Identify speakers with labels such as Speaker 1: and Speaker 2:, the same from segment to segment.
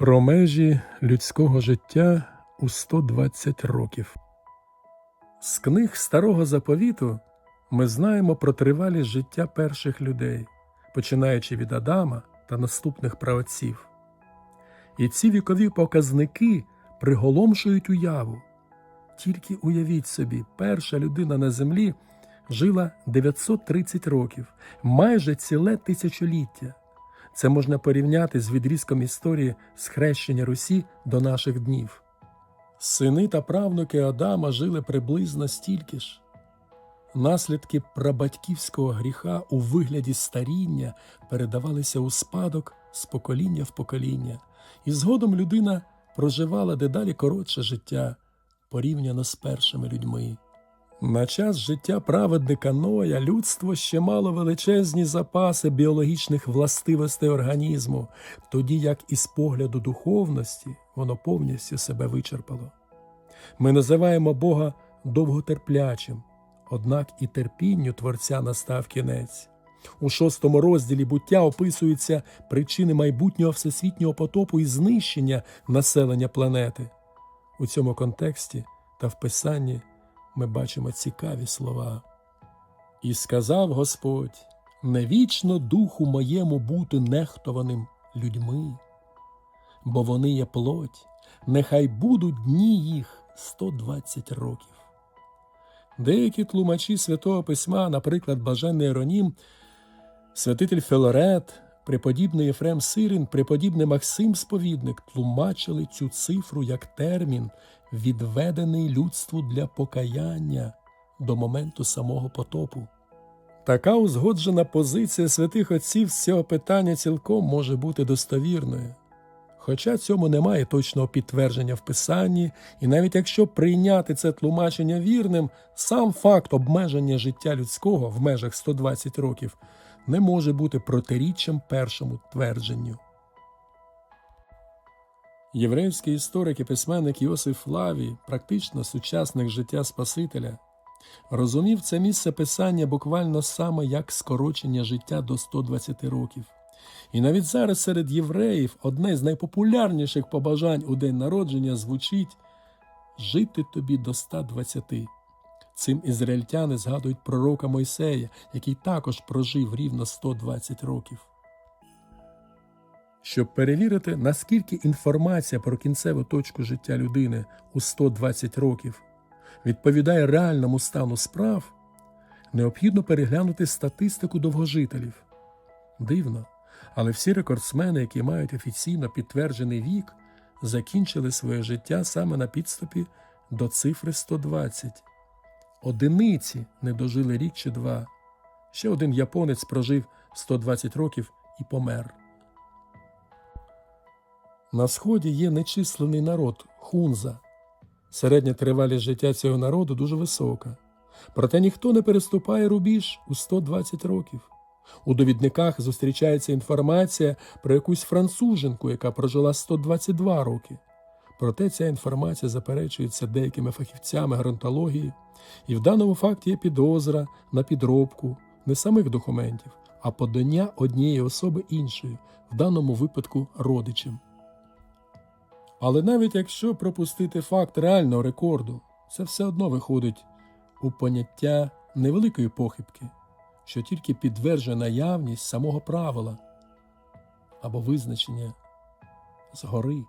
Speaker 1: Про межі людського життя у 120 років. З книг старого заповіту ми знаємо про тривалість життя перших людей, починаючи від Адама та наступних праотців. І ці вікові показники приголомшують уяву. Тільки уявіть собі, перша людина на землі жила 930 років, майже ціле тисячоліття. Це можна порівняти з відрізком історії схрещення Русі до наших днів. Сини та правнуки Адама жили приблизно стільки ж. Наслідки прабатьківського гріха у вигляді старіння передавалися у спадок з покоління в покоління, і згодом людина проживала дедалі коротше життя порівняно з першими людьми. На час життя праведника Ноя людство ще мало величезні запаси біологічних властивостей організму, тоді як із погляду духовності воно повністю себе вичерпало. Ми називаємо Бога довготерплячим, однак і терпінню Творця настав кінець. У шостому розділі буття описуються причини майбутнього всесвітнього потопу і знищення населення планети. У цьому контексті та в Писанні ми бачимо цікаві слова. І сказав Господь: не вічно духу моєму бути нехтованим людьми, бо вони є плоть, нехай будуть дні їх 120 років. Деякі тлумачі Святого Письма, наприклад, Бажений Іронім, святитель Філарет, преподібний Єфрем Сирин, преподібний Максим Сповідник тлумачили цю цифру як термін, відведений людству для покаяння до моменту самого потопу. Така узгоджена позиція святих отців з цього питання цілком може бути достовірною. Хоча цьому немає точного підтвердження в Писанні, і навіть якщо прийняти це тлумачення вірним, сам факт обмеження життя людського в межах 120 років не може бути протиріччям першому твердженню. Єврейський історик і письменник Йосиф Флавій, практично сучасник життя Спасителя, розумів це місце писання буквально саме як скорочення життя до 120 років. І навіть зараз серед євреїв одне з найпопулярніших побажань у день народження звучить жити тобі до 120. Цим ізраїльтяни згадують пророка Мойсея, який також прожив рівно 120 років. Щоб перевірити, наскільки інформація про кінцеву точку життя людини у 120 років відповідає реальному стану справ, необхідно переглянути статистику довгожителів. Дивно, але всі рекордсмени, які мають офіційно підтверджений вік, закінчили своє життя саме на підступі до цифри 120. Одиниці не дожили рік чи два. Ще один японець прожив 120 років і помер. На сході є нечисленний народ хунза. Середня тривалість життя цього народу дуже висока. Проте ніхто не переступає рубіж у 120 років. У довідниках зустрічається інформація про якусь француженку, яка прожила 122 роки. Проте ця інформація заперечується деякими фахівцями геронтології, і в даному факті є підозра на підробку не самих документів, а подання однієї особи іншої, в даному випадку родичем. Але навіть якщо пропустити факт реального рекорду, це все одно виходить у поняття невеликої похибки, що тільки підтверджує наявність самого правила або визначення згори.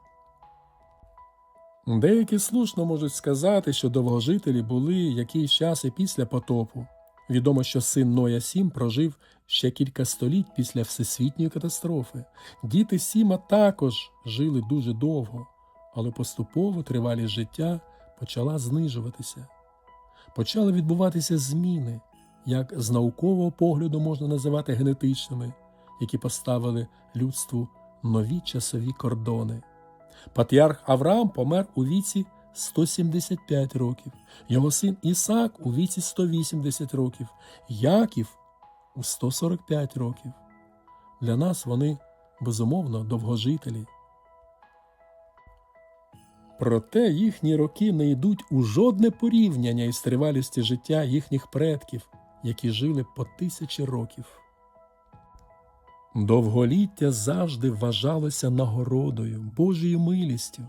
Speaker 1: Деякі слушно можуть сказати, що довгожителі були якийсь час і після потопу. Відомо, що син Ноя Сім прожив ще кілька століть після всесвітньої катастрофи. Діти Сіма також жили дуже довго, але поступово тривалість життя почала знижуватися. Почали відбуватися зміни, як з наукового погляду можна називати генетичними, які поставили людству нові часові кордони. Патріарх Авраам помер у віці 175 років, його син Ісаак у віці 180 років, Яків у 145 років. Для нас вони, безумовно, довгожителі. Проте їхні роки не йдуть у жодне порівняння із тривалістю життя їхніх предків, які жили по тисячі років. Довголіття завжди вважалося нагородою, Божою милістю.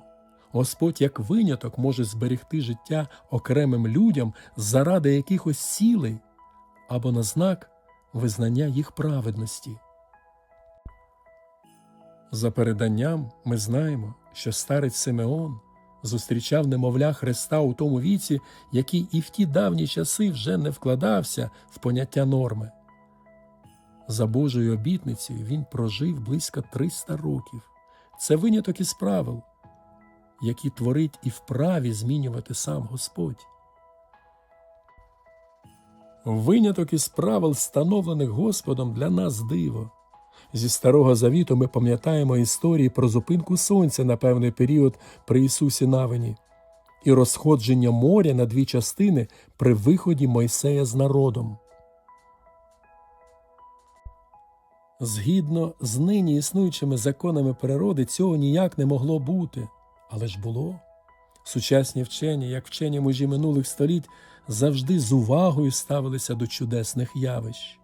Speaker 1: Господь як виняток може зберегти життя окремим людям заради якихось цілей або на знак визнання їх праведності. За переданням ми знаємо, що старець Симеон зустрічав немовля Христа у тому віці, який і в ті давні часи вже не вкладався в поняття норми. За Божою обітницею він прожив близько 300 років. Це виняток із правил, які творить і вправі змінювати сам Господь. Виняток із правил, встановлених Господом для нас диво. Зі Старого Завіту ми пам'ятаємо історії про зупинку сонця на певний період при Ісусі Навині і розходження моря на дві частини при виході Мойсея з народом. Згідно з нині існуючими законами природи, цього ніяк не могло бути, але ж було. Сучасні вчені, як вчені мужі минулих століть, завжди з увагою ставилися до чудесних явищ.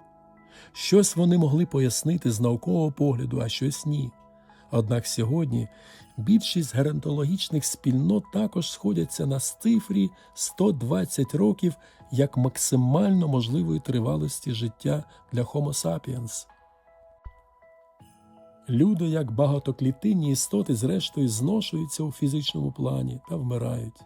Speaker 1: Щось вони могли пояснити з наукового погляду, а щось ні. Однак сьогодні більшість геронтологічних спільнот також сходяться на цифрі 120 років як максимально можливої тривалості життя для Homo sapiens. Люди, як багатоклітинні істоти, зрештою зношуються у фізичному плані та вмирають.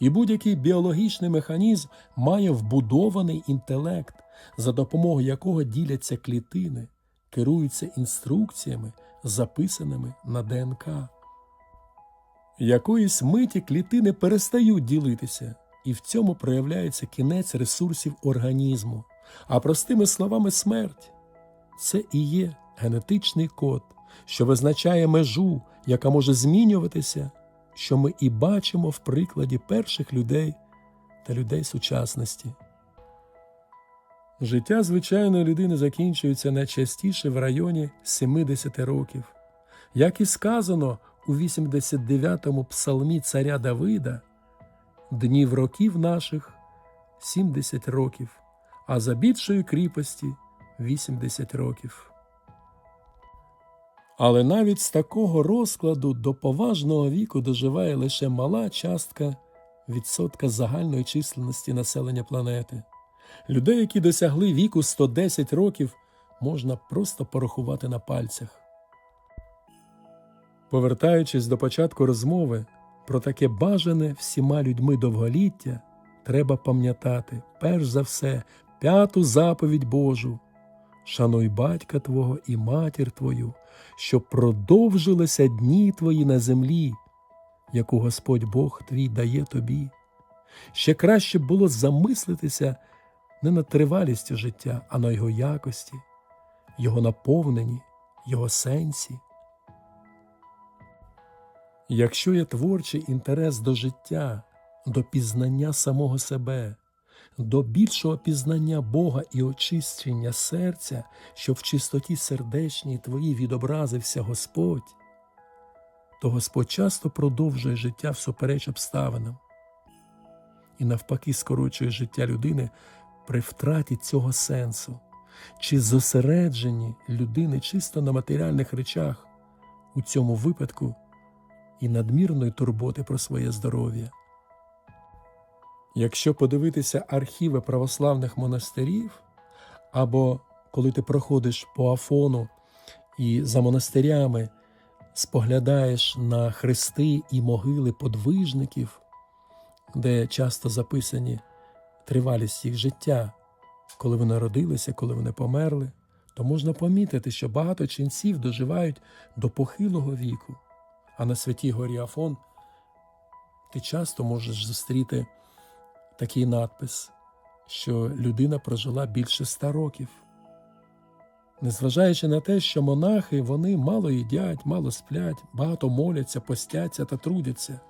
Speaker 1: І будь-який біологічний механізм має вбудований інтелект, за допомогою якого діляться клітини, керуються інструкціями, записаними на ДНК. Якоїсь миті клітини перестають ділитися, і в цьому проявляється кінець ресурсів організму, а простими словами смерть. Це і є генетичний код, що визначає межу, яка може змінюватися, що ми і бачимо в прикладі перших людей та людей сучасності. Життя звичайної людини закінчується найчастіше в районі 70 років. Як і сказано у 89-му псалмі царя Давида, днів років наших 70 років, а за більшої кріпості 80 років. Але навіть з такого розкладу до поважного віку доживає лише мала частка відсотка загальної численності населення планети. Людей, які досягли віку 110 років, можна просто порахувати на пальцях. Повертаючись до початку розмови про таке бажане всіма людьми довголіття, треба пам'ятати, перш за все, п'яту заповідь Божу шануй батька твого і матір твою, щоб продовжилися дні твої на землі, яку Господь Бог твій дає тобі. Ще краще було замислитися не над тривалістю життя, а на його якості, його наповненні, його сенсі. Якщо є творчий інтерес до життя, до пізнання самого себе, до більшого пізнання Бога і очищення серця, щоб в чистоті сердечній твоїй відобразився Господь, то Господь часто продовжує життя всупереч обставинам і навпаки скорочує життя людини при втраті цього сенсу, чи зосередженні людини чисто на матеріальних речах, у цьому випадку і надмірної турботи про своє здоров'я. Якщо подивитися архіви православних монастирів, або коли ти проходиш по Афону і за монастирями споглядаєш на хрести і могили подвижників, де часто записані тривалість їх життя, коли вони народилися, коли вони померли, то можна помітити, що багато ченців доживають до похилого віку, а на святій горі Афон ти часто можеш зустріти такий надпис, що людина прожила більше ста років. Незважаючи на те, що монахи вони мало їдять, мало сплять, багато моляться, постяться та трудяться,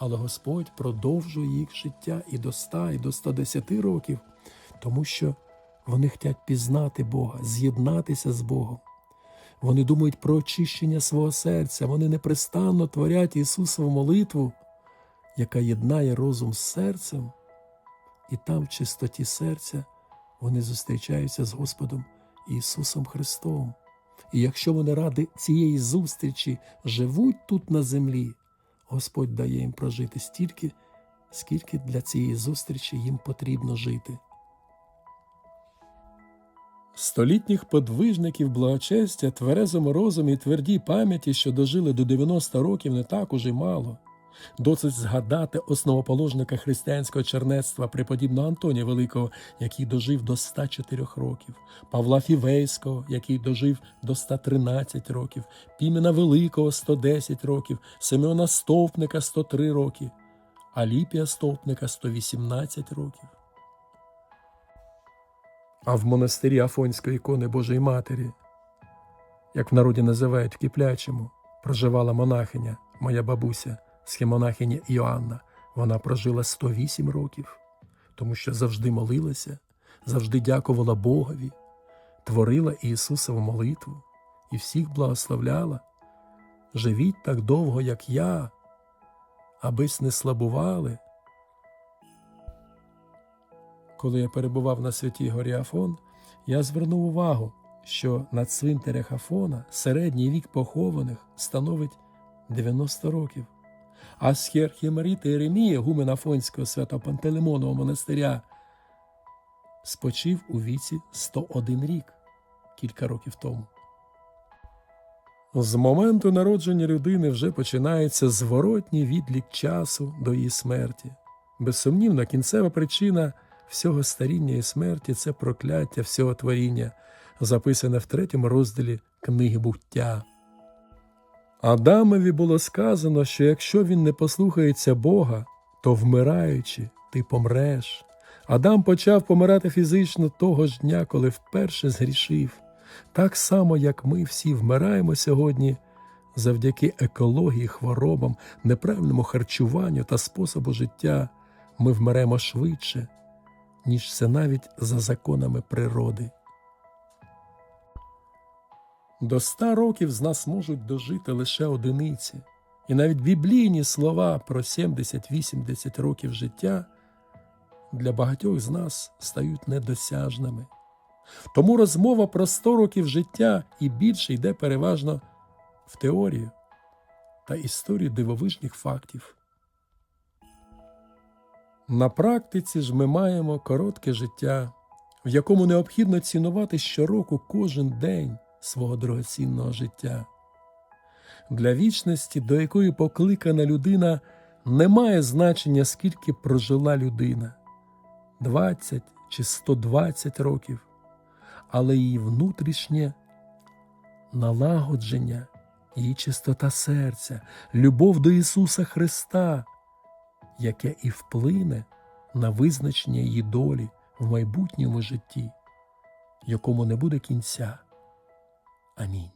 Speaker 1: але Господь продовжує їх життя і до ста, і до 110 років, тому що вони хочуть пізнати Бога, з'єднатися з Богом. Вони думають про очищення свого серця, вони непрестанно творять Ісусову молитву, яка єднає розум з серцем, і там, в чистоті серця, вони зустрічаються з Господом Ісусом Христом. І якщо вони ради цієї зустрічі живуть тут на землі, Господь дає їм прожити стільки, скільки для цієї зустрічі їм потрібно жити. Столітніх подвижників благочестя, тверезому розумі і твердій пам'яті, що дожили до 90 років, не так уже мало. Досить згадати основоположника християнського чернецтва преподібного Антонія Великого, який дожив до 104 років, Павла Фівейського, який дожив до 113 років, Пімена Великого 110 років, Симеона Стовпника 103 роки, Аліпія Стовпника 118 років. А в монастирі Афонської ікони Божої Матері, як в народі називають в Киплячому, проживала монахиня, моя бабуся, схемонахиня Іоанна. Вона прожила 108 років, тому що завжди молилася, завжди дякувала Богові, творила Ісусову молитву і всіх благословляла. Живіть так довго, як я, абись не слабували. Коли я перебував на святій горі Афон, я звернув увагу, що на цвинтарях Афона середній вік похованих становить 90 років. А схіархімаріта Єремія, гумен Афонського свято-Пантелеймонового монастиря, спочив у віці 101 рік кілька років тому. З моменту народження людини вже починається зворотній відлік часу до її смерті. Безсумнівно, кінцева причина всього старіння і смерті це прокляття всього творіння, записане в третьому розділі книги буття. Адамові було сказано, що якщо він не послухається Бога, то вмираючи, ти помреш. Адам почав помирати фізично того ж дня, коли вперше згрішив. Так само, як ми всі вмираємо сьогодні завдяки екології, хворобам, неправильному харчуванню та способу життя, ми вмремо швидше, ніж це навіть за законами природи. До ста років з нас можуть дожити лише одиниці, і навіть біблійні слова про 70-80 років життя для багатьох з нас стають недосяжними. Тому розмова про 100 років життя і більше йде переважно в теорію та історію дивовижних фактів. На практиці ж ми маємо коротке життя, в якому необхідно цінувати щороку кожен день свого дорогоцінного життя. Для вічності, до якої покликана людина, немає значення, скільки прожила людина 20 чи 120 років, але її внутрішнє налагодження, її чистота серця, любов до Ісуса Христа, яке і вплине на визначення її долі в майбутньому житті, якому не буде кінця. Амінь.